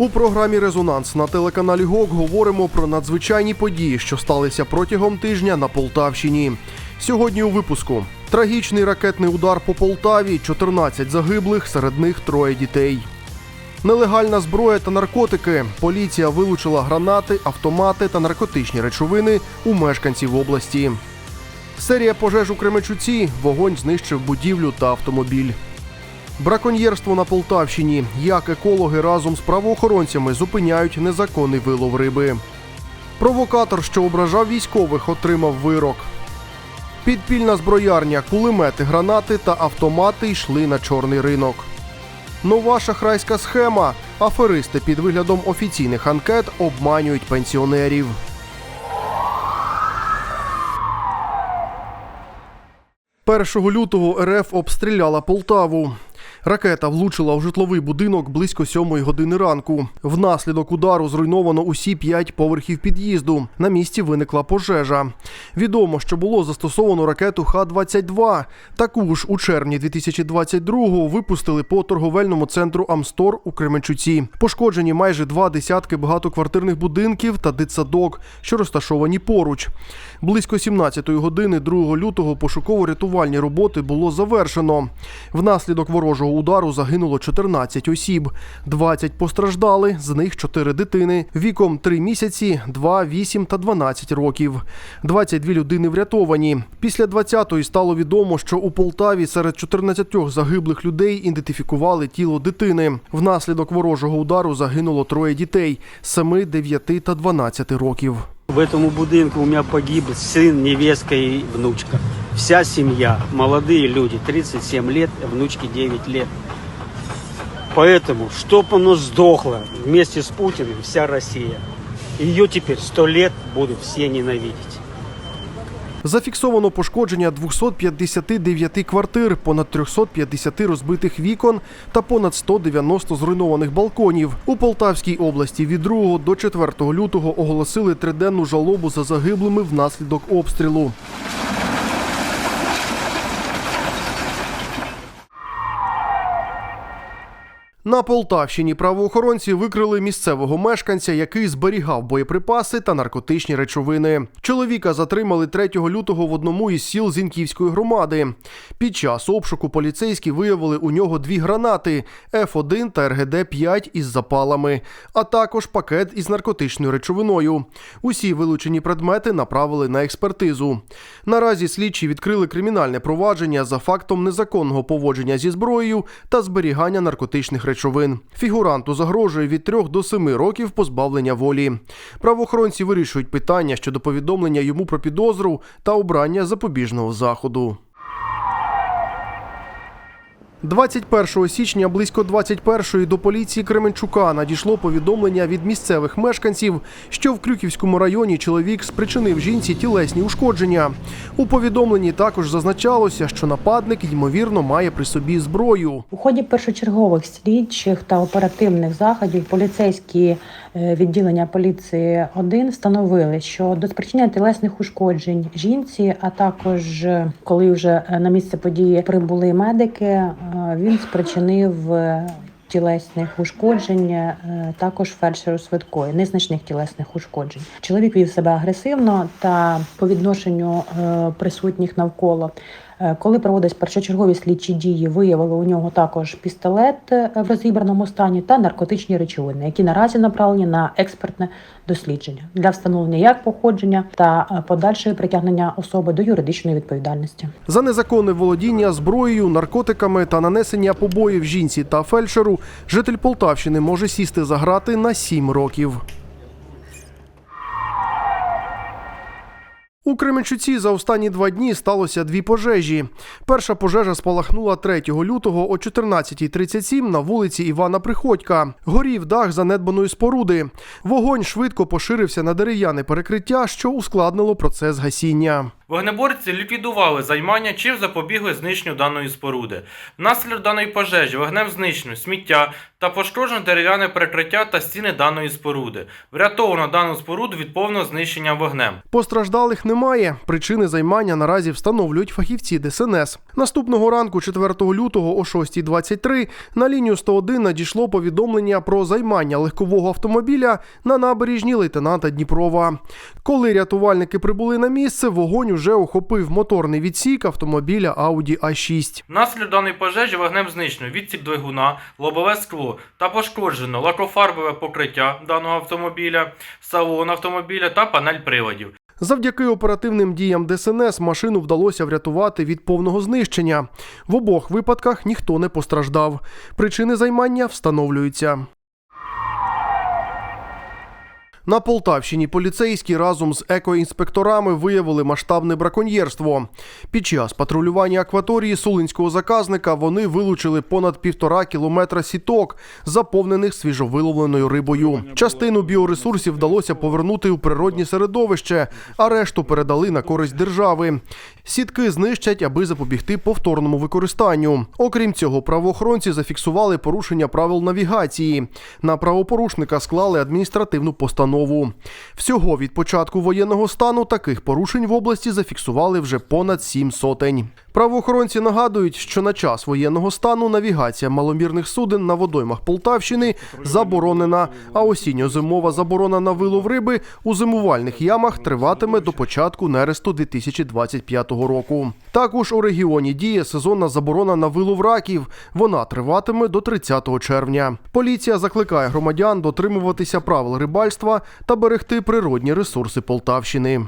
У програмі Резонанс на телеканалі ГОК говоримо про надзвичайні події, що сталися протягом тижня на Полтавщині. Сьогодні у випуску трагічний ракетний удар по Полтаві, 14 загиблих, серед них троє дітей. Нелегальна зброя та наркотики. Поліція вилучила гранати, автомати та наркотичні речовини у мешканців області. Серія пожеж у Кременчуці. Вогонь знищив будівлю та автомобіль. Браконьєрство на Полтавщині. Як екологи разом з правоохоронцями зупиняють незаконний вилов риби. Провокатор, що ображав військових, отримав вирок. Підпільна зброярня, кулемети, гранати та автомати йшли на чорний ринок. Нова шахрайська схема. Аферисти під виглядом офіційних анкет обманюють пенсіонерів. Першого лютого РФ обстріляла Полтаву. Ракета влучила в житловий будинок близько сьомої години ранку. Внаслідок удару зруйновано усі п'ять поверхів під'їзду. На місці виникла пожежа. Відомо, що було застосовано ракету Х-22. Таку ж у червні 2022-го випустили по торговельному центру Амстор у Кременчуці. Пошкоджені майже два десятки багатоквартирних будинків та дитсадок, що розташовані поруч. Близько 17-ї години 2 лютого пошуково-рятувальні роботи було завершено. Внаслідок ворожого удару загинуло 14 осіб. 20 постраждали, з них 4 дитини віком 3 місяці, 2, 8 та 12 років. 22 людини врятовані. Після 20-ї стало відомо, що у Полтаві серед 14 загиблих людей ідентифікували тіло дитини. Внаслідок ворожого удару загинуло троє дітей 7, 9 та 12 років. В этом будинку у меня погиб сын, невестка и внучка. Вся семья, молодые люди, 37 лет, а внучке 9 лет. Поэтому, чтоб оно сдохло вместе с Путиным, вся Россия. Ее теперь сто лет будут все ненавидеть. Зафіксовано пошкодження 259 квартир, понад 350 розбитих вікон та понад 190 зруйнованих балконів. У Полтавській області від 2 до 4 лютого оголосили триденну жалобу за загиблими внаслідок обстрілу. На Полтавщині правоохоронці викрили місцевого мешканця, який зберігав боєприпаси та наркотичні речовини. Чоловіка затримали 3 лютого в одному із сіл Зіньківської громади. Під час обшуку поліцейські виявили у нього дві гранати Ф1 та РГД-5 із запалами, а також пакет із наркотичною речовиною. Усі вилучені предмети направили на експертизу. Наразі слідчі відкрили кримінальне провадження за фактом незаконного поводження зі зброєю та зберігання наркотичних речовин. Фігуранту загрожує від 3 до 7 років позбавлення волі. Правоохоронці вирішують питання щодо повідомлення йому про підозру та обрання запобіжного заходу. 21 січня близько 21-ї до поліції Кременчука надійшло повідомлення від місцевих мешканців, що в Крюківському районі чоловік спричинив жінці тілесні ушкодження. У повідомленні також зазначалося, що нападник ймовірно має при собі зброю. У ході першочергових слідчих та оперативних заходів поліцейські е, відділення поліції 1 встановили, що до спричинення тілесних ушкоджень жінці, а також е, коли вже е, на місце події прибули медики, він спричинив. е, Тілесних ушкоджень е, також фельдшеру швидкої, незначних тілесних ушкоджень. Чоловік вів себе агресивно та по відношенню е, присутніх навколо. Е, Коли проводились першочергові слідчі дії, виявили у нього також пістолет е, в розібраному стані та наркотичні речовини, які наразі направлені на експертне дослідження для встановлення як походження та е, подальшої притягнення особи до юридичної відповідальності. За незаконне володіння зброєю, наркотиками та нанесення побоїв жінці та фельдшеру житель Полтавщини може сісти за грати на 7 років. У Кременчуці за останні два дні сталося дві пожежі. Перша пожежа спалахнула 3 лютого о 14.37 на вулиці Івана Приходька. Горів дах занедбаної споруди. Вогонь швидко поширився на дерев'яне перекриття, що ускладнило процес гасіння. Вогнеборці ліквідували займання, чим запобігли знищенню даної споруди. Внаслідок даної пожежі вогнем знищено сміття та пошкоджено дерев'яне перекриття та стіни даної споруди. Врятовано дану споруду від повного знищення вогнем. Постраждалих немає. Причини займання наразі встановлюють фахівці ДСНС. Наступного ранку, 4 лютого о 6.23, на лінію 101 надійшло повідомлення про займання легкового автомобіля на набережні лейтенанта Дніпрова. Коли рятувальники прибули на місце, вогонь уже охопив моторний відсік автомобіля Audi A6. Внаслідок даної пожежі вогнем знищено відсік двигуна, лобове скло та пошкоджено лакофарбове покриття даного автомобіля, салон автомобіля та панель приладів. Завдяки оперативним діям ДСНС машину вдалося врятувати від повного знищення. В обох випадках ніхто не постраждав. Причини займання встановлюються. На Полтавщині поліцейські разом з екоінспекторами виявили масштабне браконьєрство. Під час патрулювання акваторії сулинського заказника вони вилучили понад півтора кілометра сіток, заповнених свіжовиловленою рибою. Частину біоресурсів вдалося повернути у природні середовище, а решту передали на користь держави. Сітки знищать, аби запобігти повторному використанню. Окрім цього, правоохоронці зафіксували порушення правил навігації. На правопорушника склали адміністративну постанову. Всього від початку воєнного стану таких порушень в області зафіксували вже понад сім сотень. Правоохоронці нагадують, що на час воєнного стану навігація маломірних суден на водоймах Полтавщини заборонена, а осінньо-зимова заборона на вилов риби у зимувальних ямах триватиме до початку нересту 2025 року. Також у регіоні діє сезонна заборона на вилов раків. Вона триватиме до 30 червня. Поліція закликає громадян дотримуватися правил рибальства та берегти природні ресурси Полтавщини.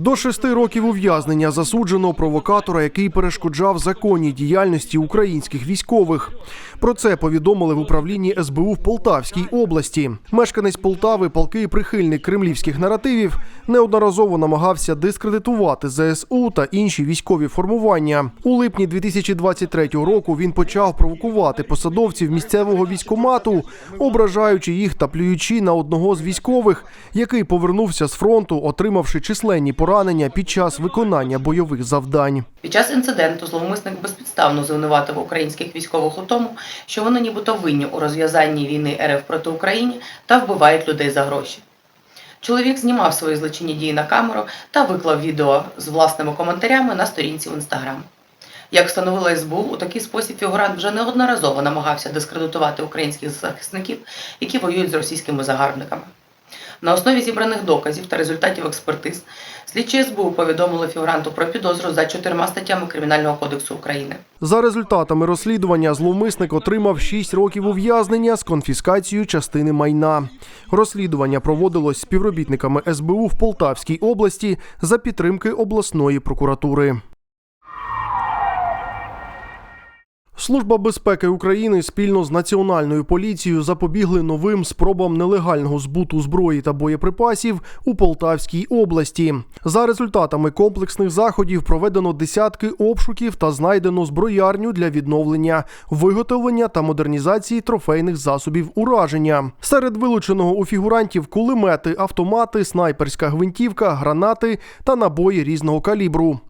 До шести років ув'язнення засуджено провокатора, який перешкоджав законній діяльності українських військових. Про це повідомили в управлінні СБУ в Полтавській області. Мешканець Полтави, палкий прихильник кремлівських наративів, неодноразово намагався дискредитувати ЗСУ та інші військові формування. У липні 2023 року він почав провокувати посадовців місцевого військомату, ображаючи їх та плюючи на одного з військових, який повернувся з фронту, отримавши численні поранення під час виконання бойових завдань. Під час інциденту зловмисник безпідставно звинуватив українських військових у тому, що вони нібито винні у розв'язанні війни РФ проти України та вбивають людей за гроші. Чоловік знімав свої злочинні дії на камеру та виклав відео з власними коментарями на сторінці в інстаграм. Як встановила СБУ, у такий спосіб фігурант вже неодноразово намагався дискредитувати українських захисників, які воюють з російськими загарбниками. На основі зібраних доказів та результатів експертиз слідчі СБУ повідомили фігуранту про підозру за чотирма статтями Кримінального кодексу України. За результатами розслідування зловмисник отримав 6 років ув'язнення з конфіскацією частини майна. Розслідування проводилось співробітниками СБУ в Полтавській області за підтримки обласної прокуратури. Служба безпеки України спільно з національною поліцією запобігли новим спробам нелегального збуту зброї та боєприпасів у Полтавській області. За результатами комплексних заходів проведено десятки обшуків та знайдено зброярню для відновлення, виготовлення та модернізації трофейних засобів ураження. Серед вилученого у фігурантів кулемети, автомати, снайперська гвинтівка, гранати та набої різного калібру.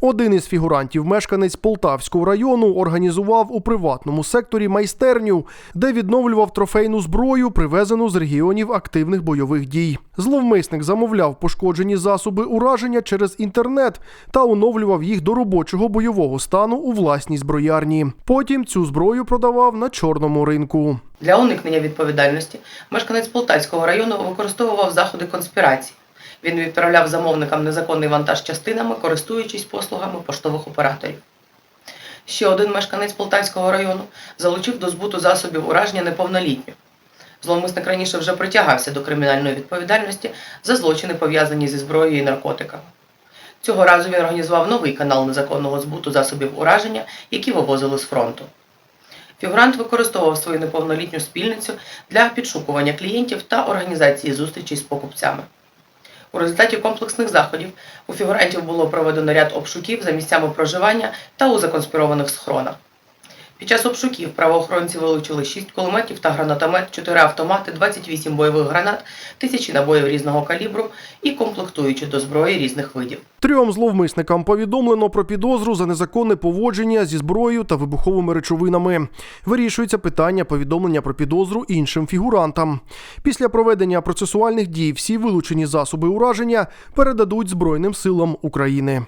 Один із фігурантів, мешканець Полтавського району, організував у приватному секторі майстерню, де відновлював трофейну зброю, привезену з регіонів активних бойових дій. Зловмисник замовляв пошкоджені засоби ураження через інтернет та оновлював їх до робочого бойового стану у власній зброярні. Потім цю зброю продавав на чорному ринку. Для уникнення відповідальності мешканець Полтавського району використовував заходи конспірації. Він відправляв замовникам незаконний вантаж частинами, користуючись послугами поштових операторів. Ще один мешканець Полтавського району залучив до збуту засобів ураження неповнолітню. Зловмисник раніше вже притягався до кримінальної відповідальності за злочини, пов'язані зі зброєю і наркотиками. Цього разу він організував новий канал незаконного збуту засобів ураження, які вивозили з фронту. Фігурант використовував свою неповнолітню спільницю для підшукування клієнтів та організації зустрічей з покупцями. У результаті комплексних заходів у фігурантів було проведено ряд обшуків за місцями проживання та у законспірованих схронах. Під час обшуків правоохоронці вилучили 6 кулеметів та гранатомет, 4 автомати, 28 бойових гранат, тисячі набоїв різного калібру і комплектуючі до зброї різних видів. Трьом зловмисникам повідомлено про підозру за незаконне поводження зі зброєю та вибуховими речовинами. Вирішується питання повідомлення про підозру іншим фігурантам. Після проведення процесуальних дій всі вилучені засоби ураження передадуть Збройним силам України.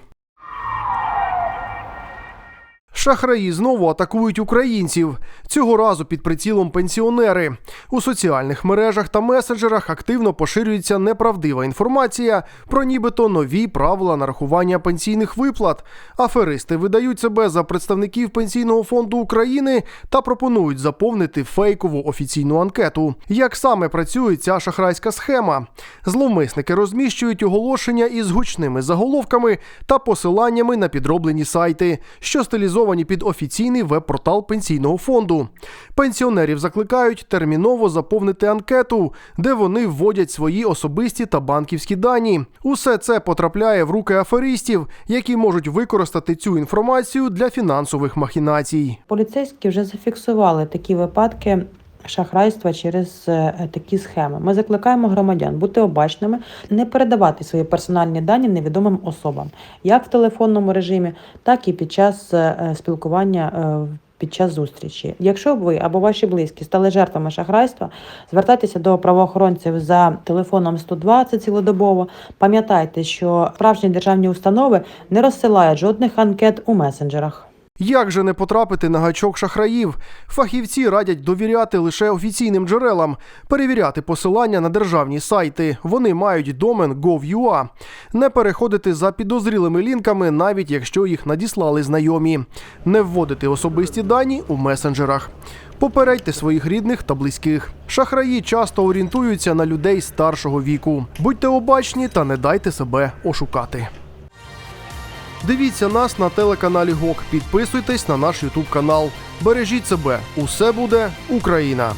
Шахраї знову атакують українців. Цього разу під прицілом пенсіонери. У соціальних мережах та месенджерах активно поширюється неправдива інформація про нібито нові правила нарахування пенсійних виплат. Аферисти видають себе за представників Пенсійного фонду України та пропонують заповнити фейкову офіційну анкету. Як саме працює ця шахрайська схема? Зловмисники розміщують оголошення із гучними заголовками та посиланнями на підроблені сайти, що стилізовані під офіційний веб-портал пенсійного фонду. Пенсіонерів закликають терміново заповнити анкету, де вони вводять свої особисті та банківські дані. Усе це потрапляє в руки аферистів, які можуть використати цю інформацію для фінансових махінацій. Поліцейські вже зафіксували такі випадки. Шахрайства через е, такі схеми. Ми закликаємо громадян бути обачними, не передавати свої персональні дані невідомим особам, як в телефонному режимі, так і під час е, спілкування е, під час зустрічі. Якщо ви або ваші близькі стали жертвами шахрайства, звертайтеся до правоохоронців за телефоном 102, це цілодобово. Пам'ятайте, що справжні державні установи не розсилають жодних анкет у месенджерах. Як же не потрапити на гачок шахраїв? Фахівці радять довіряти лише офіційним джерелам, перевіряти посилання на державні сайти. Вони мають домен gov.ua. Не переходити за підозрілими лінками, навіть якщо їх надіслали знайомі. Не вводити особисті дані у месенджерах. Попередьте своїх рідних та близьких. Шахраї часто орієнтуються на людей старшого віку. Будьте обачні та не дайте себе ошукати. Дивіться нас на телеканалі ГОК. Підписуйтесь на наш Ютуб канал. Бережіть себе. Усе буде Україна!